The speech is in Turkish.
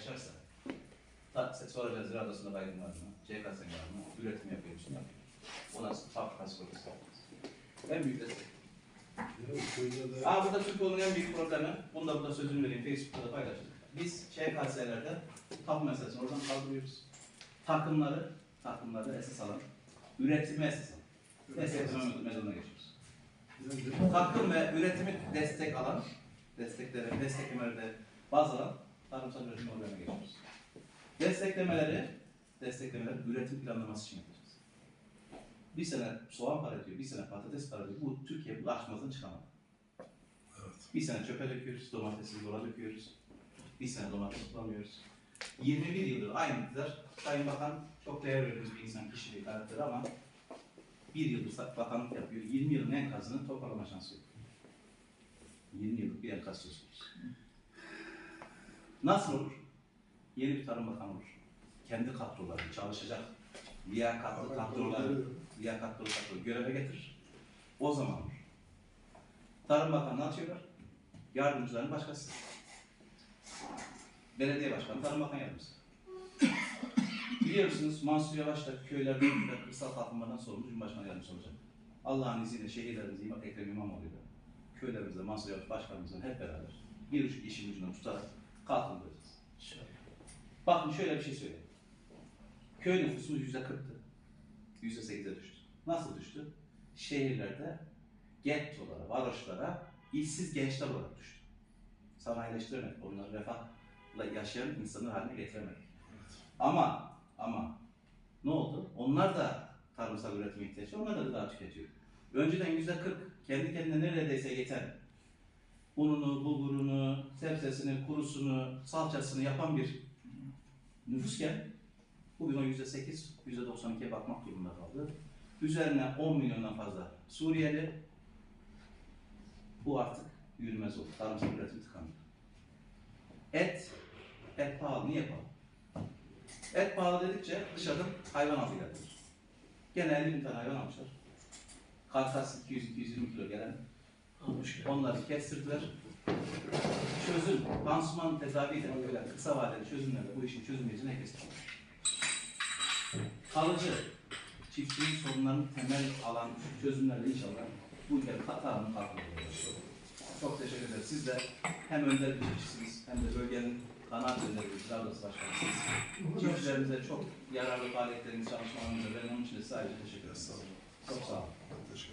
yaşarsa, ta, soracağız ziraat odasında baygın var mı, CKS'nin var mı, üretim yapıyor musun, yapıyor. Ona fabrikası kurulması yapacağız. En büyük destek. Aa burada Türkiye'nin en büyük problemi, bunu da burada sözünü vereyim, Facebook'ta da paylaştık. Biz ÇKS'lerde TAP meselesini oradan kaldırıyoruz. Takımları, takımları esas alan, üretimi esas alan. Destekleme metoduğuna geçiyoruz. Takım ve üretimi destek alan, destekleri, desteklemeleri baz alan tarımsal üretim modeline geçiyoruz. Desteklemeleri, desteklemeleri üretim planlaması için yapacağız. Bir sene soğan para diyor, bir sene patates para diyor. Bu Türkiye bu aşmazdan çıkamadı. evet. Bir sene çöpe döküyoruz, domatesi yola döküyoruz. Bir sene domates bulamıyoruz. 21 yıldır aynı iktidar. Sayın Bakan çok değer veriyoruz bir insan kişiliği, karakteri ama bir yıldır bakanlık yapıyor. 20 yılın enkazını toparlama şansı yok. 20 yıllık bir enkaz söz konusu. Nasıl olur? Yeni bir tarım bakanı olur. Kendi kadroları çalışacak. Liyakatlı kadroları, liyakatlı kadroları göreve getirir. O zaman olur. Tarım Bakanı'nı açıyorlar. Yardımcıların başkası. Belediye Başkanı, Tarım Bakan Yardımcısı. Biliyorsunuz Mansur Yavaş da köylerde ve kırsal kalkınmadan sorumlu Cumhurbaşkanı Yardımcısı olacak. Allah'ın izniyle şehirlerimizi İmam Ekrem İmamoğlu'yla köylerimizde Mansur Yavaş Başkanımızla hep beraber bir işin ucundan tutarak. Bakın şöyle bir şey söyleyeyim. Köy nüfusumuz yüzde kırktı. Yüzde sekize düştü. Nasıl düştü? Şehirlerde gettolara, varoşlara işsiz gençler olarak düştü. Sanayileştiremedik. Onları refahla yaşayan insanlar haline getiremedik. Ama, ama ne oldu? Onlar da tarımsal üretime ihtiyaç var. Onlar da gıda tüketiyor. Önceden yüzde kırk kendi kendine neredeyse yeten ununu, bulgurunu, sebzesini, kurusunu, salçasını yapan bir nüfusken bugün o yüzde sekiz, yüzde doksan ikiye bakmak durumunda kaldı. Üzerine 10 milyondan fazla Suriyeli. Bu artık yürümez oldu. Tarımsal üretim tıkandı. Et, et pahalı. Niye pahalı? Et pahalı dedikçe dışarıdan hayvan aldı geldiler. Gene 50 bin tane hayvan almışlar. Karkas 200-220 kilo gelen. Onları kestirdiler. Çözüm, pansuman tedaviyle böyle kısa vadeli çözümlerle bu işin çözülmeyeceğine kestirdiler. Kalıcı, çiftçinin sorunlarının temel alan çözümlerle inşallah bu ülkenin hatanın kalkıyor. Çok teşekkür ederim. Siz de hem önder bir çiftçisiniz hem de bölgenin kanaat önderi bir doğrusu başkanısınız. Çiftçilerimize çok yararlı faaliyetleriniz, çalışmalarınızı ben onun için de sadece teşekkür ederim. Çok sağ olun. Teşekkür.